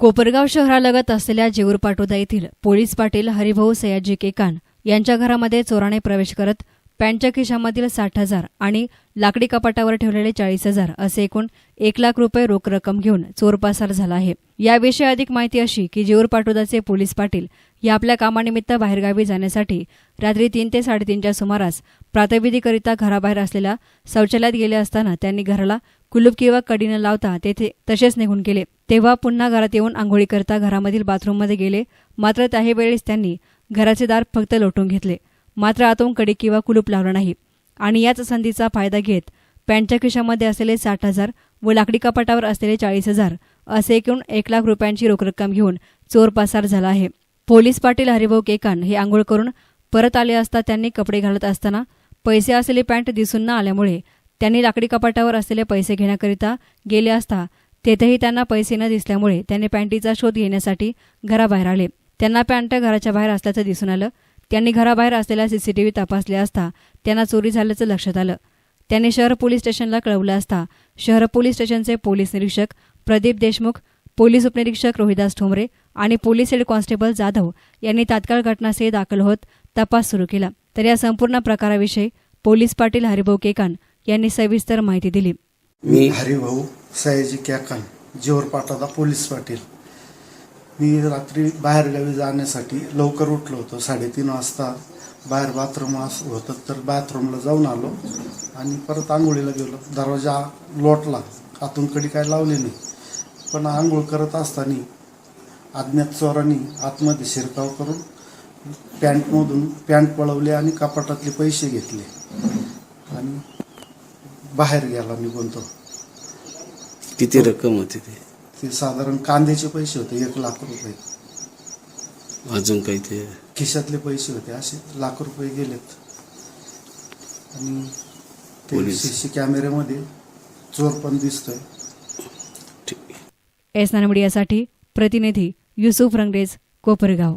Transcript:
कोपरगाव शहरालगत असलेल्या जेऊरपाटोदा येथील पोलीस पाटील हरिभाऊ सयाजी केकान यांच्या घरामध्ये चोराने प्रवेश करत पॅन्टच्या खिशामधील साठ हजार आणि लाकडी कपाटावर ठेवलेले चाळीस हजार असे एकूण एक लाख रुपये रोख रक्कम घेऊन चोर पासार झाला आहे. याविषयी अधिक माहिती अशी की जेऊर पाटोदाचे पोलीस पाटील हे आपल्या कामानिमित्त बाहेरगावी जाण्यासाठी रात्री तीन ते साडेतीनच्या सुमारास प्रातविधीकरिता घराबाहेर असलेल्या शौचालयात गेले असताना त्यांनी घराला कुलूप किंवा कडी न लावता तेथे तसेच निघून गेले. तेव्हा पुन्हा घरात येऊन आंघोळी करता घरामधील बाथरूममध्ये गेले. मात्र त्याही वेळेस त्यांनी घराचे दार फक्त लोटून घेतले. मात्र आतून कडी किंवा कुलूप लावला नाही. आणि याच संधीचा फायदा घेत पॅन्टच्या खिशामध्ये असलेले साठ हजार व लाकडी कपाटावर असलेले चाळीस हजार असे एकूण एक लाख रुपयांची रोख रक्कम घेऊन चोर पासार झाला आहे. पोलीस पाटील हरिभाऊ केकान हे आंघोळ करून परत आले असता त्यांनी कपडे घालत असताना पैसे असलेली पॅन्ट दिसून न आल्यामुळे त्यांनी लाकडी कपाटावर असलेले पैसे घेण्याकरिता गेले असता तेथेही त्यांना पैसे न दिसल्यामुळे त्यांनी पॅन्टीचा शोध घेण्यासाठी घराबाहेर आले. त्यांना पॅन्ट घराच्या बाहेर असल्याचं दिसून आलं. त्यांनी घराबाहेर असलेल्या सीसीटीव्ही तपासले असता त्यांना चोरी झाल्याचं लक्षात आलं. त्यांनी शहर पोलीस स्टेशनला कळवलं असता शहर पोलीस स्टेशनचे पोलीस निरीक्षक प्रदीप देशमुख पोलीस उपनिरीक्षक रोहिदास ठोंबरे आणि पोलीस हेड कॉन्स्टेबल जाधव यांनी तात्काळ घटनास्थळी दाखल होत तपास सुरू केला. तर या संपूर्ण प्रकाराविषयी पोलीस पाटील हरिभाऊ केकान यांनी सविस्तर माहिती दिली. मी हरिभाऊ सयाजी कॅकन जेवर पाटादा पोलीस पाटील. मी रात्री बाहेरगावी जाण्यासाठी लवकर उठलो होतो साडेतीन वाजता. बाहेर बाथरूम होतं तर बाथरूमला जाऊन आलो आणि परत आंघोळीला गेलो. दरवाजा लोटला आतून कडी काय लावली नाही. पण आंघोळ करत असताना अज्ञात चोरांनी आतमध्ये शिरकाव करून पॅन्टमधून पॅन्ट पळवली आणि कपाटातले पैसे घेतले. बाहेर गेला निघून तो. किती रक्कम होती ते? ते साधारण कांद्याचे पैसे होते एक लाख रुपये. अजून काही ते? खिशातले पैसे होते असे लाख रुपये गेलेत. आणि ते पोलीस. सीसी कॅमेऱ्यामध्ये चोर पण दिसतोय. ठीक. एस नानमडियासाठी प्रतिनिधी युसुफ रंगरेज कोपरगाव.